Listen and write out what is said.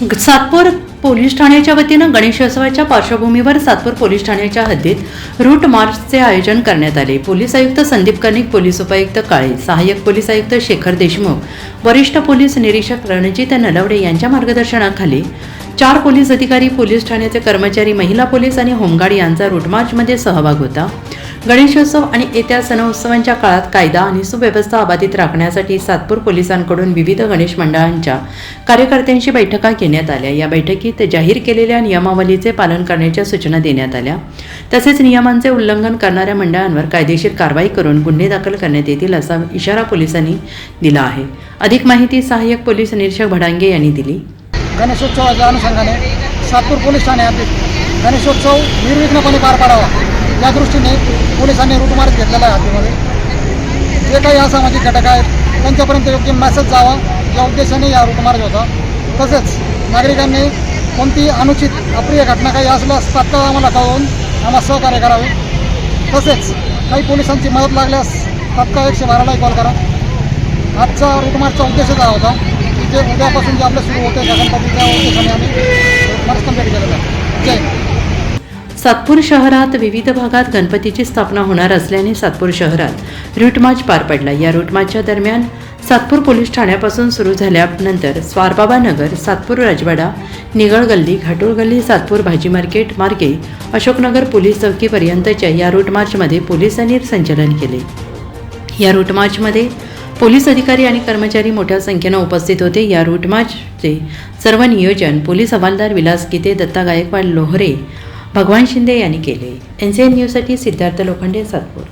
Satpur police ठाण्याच्या वतीनं गणेशोत्सवाच्या पार्श्वभूमीवर सातपूर पोलीस ठाण्याच्या हद्दीत रूट मार्चचे आयोजन करण्यात आले. पोलीस आयुक्त संदीप कनिक पोलीस उपायुक्त काळे सहाय्यक पोलीस आयुक्त शेखर देशमुख वरिष्ठ पोलीस निरीक्षक रणजित नलवडे यांच्या मार्गदर्शनाखाली चार पोलीस अधिकारी पोलीस ठाण्याचे कर्मचारी महिला पोलीस आणि होमगार्ड यांचा रूट मार्चमध्ये सहभाग होता. गणेशोत्सव आणि येत्या सणोत्सवांच्या काळात कायदा आणि सुव्यवस्था अबाधित राखण्यासाठी सातपूर पोलिसांकडून विविध गणेश मंडळांच्या कार्यकर्त्यांशी बैठका घेण्यात आल्या. या बैठकीत जाहीर केलेल्या नियमावलीचे पालन करण्याच्या सूचना देण्यात आल्या. तसेच नियमांचे उल्लंघन करणाऱ्या मंडळांवर कायदेशीर कारवाई करून गुन्हे दाखल करण्यात येतील असा इशारा पोलिसांनी दिला आहे. अधिक माहिती सहाय्यक पोलीस निरीक्षक भडांगे यांनी दिली. गणेशोत्सवाच्या अनुषंगाने सातपूर पोलीस ठाण्यात गणेशोत्सव निर्विघ्नपणे पार पाडावा. या दृष्टीने पोलिसांनी रूटमार्ग घेतलेला आहे हद्दीमध्ये जे काही असामाजिक घटक आहेत त्यांच्यापर्यंत योग्य मेसेज जावा या उद्देशाने या रूटमार्ग होता. तसेच नागरिकांनी कोणती अनुचित अप्रिय घटना काही असल्यास तात्काळ आम्हाला कळवून आम्हाला सहकार्य करावे. तसेच काही पोलिसांची मदत लागल्यास तात्काळ एकशे बारालाही कॉल करा. आजचा रूटमार्चचा उद्देशच हा होता की जे उद्यापासून जे आपलं सुरू होते गणपती त्या उद्देशाने आम्ही रूटमार्च कंप्लीट केलेला आहे. सातपूर शहरात विविध भागात गणपतीची स्थापना होणार असल्याने सातपूर शहरात रूटमार्च पार पडला. या रूटमार्चच्या दरम्यान सातपूर पोलीस ठाण्यापासून सुरू झाल्यानंतर स्वारबाबा नगर सातपूर राजवाडा निगळ गल्ली घाटूळ गल्ली सातपूर भाजी मार्केट मार्गे अशोकनगर पोलीस चौकीपर्यंतच्या या रूटमार्चमध्ये पोलिसांनी संचलन केले. या रूटमार्चमध्ये पोलीस अधिकारी आणि कर्मचारी मोठ्या संख्येनं उपस्थित होते. या रूटमार्चचे सर्व नियोजन पोलीस हवालदार विलास गीते दत्ता गायकवाड लोहरे भगवान शिंदे यांनी केले. एन सी एन न्यूजसाठी सिद्धार्थ लोखंडे सातपूर.